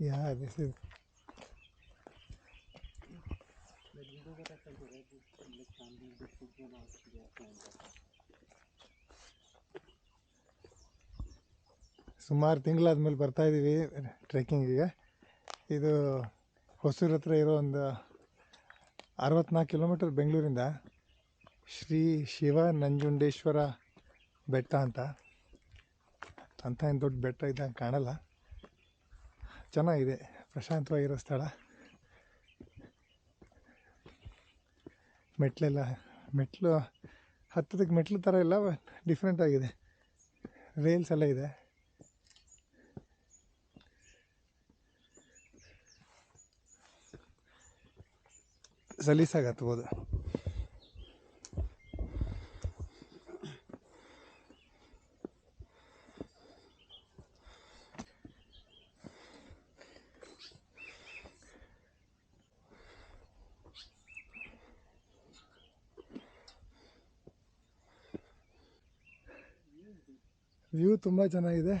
Yeah, this is. ಸುಮಾರು ತಿಂಗಳಾದ್ಮೇಲೆ ಬರ್ತಾ ಇದ್ದೀವಿ ಟ್ರೆಕ್ಕಿಂಗಿಗೆ ಇದು ಹೊಸೂರು ಹತ್ರ ಇರೋ ಒಂದು ಅರವತ್ನಾಲ್ಕು ಕಿಲೋಮೀಟರ್ ಬೆಂಗಳೂರಿಂದ ಶ್ರೀ ಶಿವ ನಂಜುಂಡೇಶ್ವರ ಬೆಟ್ಟ ಅಂತ. ಅಂಥ ಏನು ದೊಡ್ಡ ಬೆಟ್ಟ ಇದ್ದಂಗೆ ಕಾಣಲ್ಲ. ಚೆನ್ನಾಗಿದೆ, ಪ್ರಶಾಂತವಾಗಿರೋ ಸ್ಥಳ. ಮೆಟ್ಲೆಲ್ಲ, ಮೆಟ್ಲು, ಹತ್ತದಕ್ಕೆ ಮೆಟ್ಲು ಥರ ಎಲ್ಲ ಡಿಫ್ರೆಂಟ್ ಆಗಿದೆ. ರೇಲ್ಸ್ ಎಲ್ಲ ಇದೆ. ಸಲೀಸಾಗಿ ಹತ್ಬೋದು. ವ್ಯೂ ತುಂಬ ಚೆನ್ನಾಗಿದೆ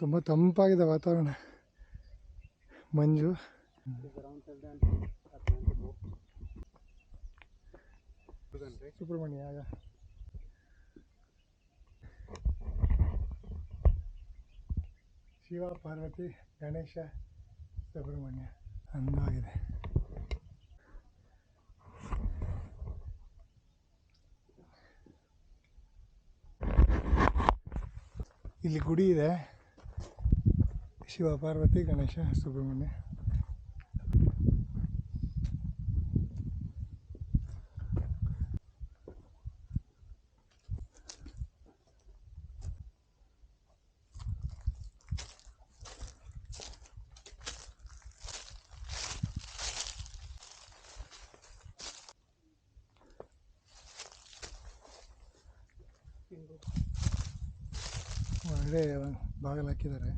ತುಂಬ ತಂಪಾಗಿದೆ ವಾತಾವರಣ ಮಂಜು ಸುಬ್ರಹ್ಮಣ್ಯ ಆಗ ಶಿವ ಪಾರ್ವತಿ ಗಣೇಶ ಸುಬ್ರಹ್ಮಣ್ಯ ಅಂದವಾಗಿದೆ ಇಲ್ಲಿ ಗುಡಿ ಇದೆ. ಶಿವ ಪಾರ್ವತಿ ಗಣೇಶ ಸುಬ್ರಹ್ಮಣ್ಯ. ಒಳ್ಳೆ ಬಾಗಿಲು ಹಾಕಿದ್ದಾರೆ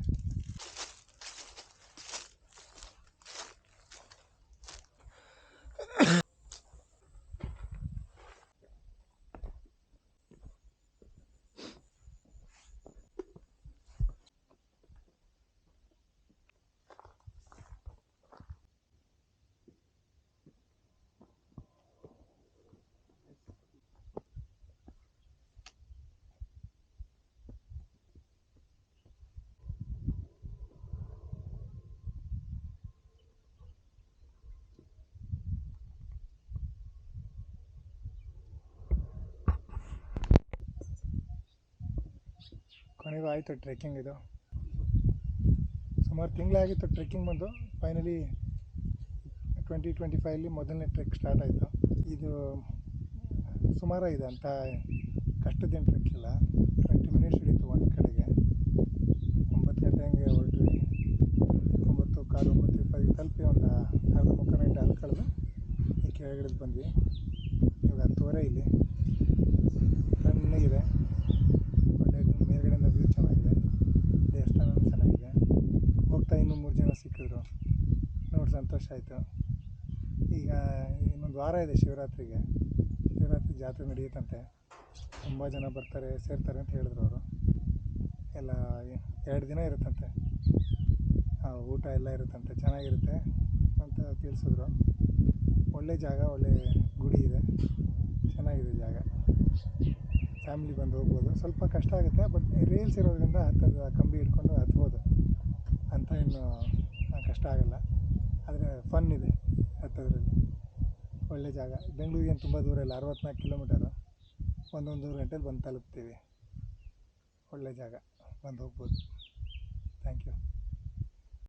ಕೊನೆಗೂ ಆಯಿತು ಟ್ರೆಕ್ಕಿಂಗ್ ಇದು. ಸುಮಾರು ತಿಂಗಳಾಗಿತ್ತು ಟ್ರೆಕ್ಕಿಂಗ್ ಬಂದು. ಫೈನಲಿ ಟ್ವೆಂಟಿ ಟ್ವೆಂಟಿ ಫೈವಲ್ಲಿ ಮೊದಲನೇ ಟ್ರೆಕ್ ಸ್ಟಾರ್ಟ್ ಆಯಿತು. ಇದು ಸುಮಾರಾಗಿದೆ ಅಂತ ಕಷ್ಟದೇನು ಟ್ರೆಕ್ ಇಲ್ಲ. ಟ್ವೆಂಟಿ ಮಿನಿಟ್ಸ್ ಹಿಡಿತು ಒಂದು ಕಡೆಗೆ. ಒಂಬತ್ತು ಗಂಟೆ ಹಂಗೆ ಹೊರಟ್ವಿ. ಒಂಬತ್ತು, ಕಾಲು, ಒಂಬತ್ತು ಇಪ್ಪತ್ತು ತಲುಪಿ ಒಂದು ಅರ್ಧ ಮುಕ್ಕಾಲು ಗಂಟೆ ಅಲ್ಲಿ ಈ ಕೆಳಗಡೆ ಬಂದ್ವಿ. ಇವಾಗ ಹತ್ತುವರೆ ಇಲ್ಲಿ. ಸಂತೋಷ ಆಯಿತು. ಈಗ ಇನ್ನೊಂದು ವಾರ ಇದೆ ಶಿವರಾತ್ರಿಗೆ. ಶಿವರಾತ್ರಿ ಜಾತ್ರೆ ನಡೆಯುತ್ತಂತೆ. ತುಂಬ ಜನ ಬರ್ತಾರೆ, ಸೇರ್ತಾರೆ ಅಂತ ಹೇಳಿದ್ರು ಅವರು. ಎಲ್ಲ ಎರಡು ದಿನ ಇರುತ್ತಂತೆ. ಹಾಂ ಊಟ ಎಲ್ಲ ಇರುತ್ತಂತೆ. ಚೆನ್ನಾಗಿರುತ್ತೆ ಅಂತ ತಿಳಿಸಿದ್ರು. ಒಳ್ಳೆ ಜಾಗ, ಒಳ್ಳೆ ಗುಡಿ ಇದೆ. ಚೆನ್ನಾಗಿದೆ ಜಾಗ. ಫ್ಯಾಮಿಲಿ ಬಂದು ಹೋಗ್ಬೋದು. ಸ್ವಲ್ಪ ಕಷ್ಟ ಆಗುತ್ತೆ, ಬಟ್ ರೀಲ್ಸ್ ಇರೋದ್ರಿಂದ ಹತ್ತದ, ಕಂಬಿ ಹಿಡ್ಕೊಂಡು ಹತ್ಬೋದು. ಅಂತ ಏನು ಕಷ್ಟ ಆಗಲ್ಲ. ಆದರೆ ಫನ್ ಇದೆ ಹತ್ತೋದ್ರಲ್ಲಿ. ಒಳ್ಳೆ ಜಾಗ. ಬೆಂಗಳೂರಿಗೇನು ತುಂಬ ದೂರ ಇಲ್ಲ, ಅರವತ್ನಾಲ್ಕು ಕಿಲೋಮೀಟರು ಒಂದೊಂದೂವರೆ ಗಂಟೆಲಿ ಬಂದು ತಲುಪ್ತೀವಿ. ಒಳ್ಳೆ ಜಾಗ. ಬಂದು ಹೋಗ್ಬೋದು. Thank you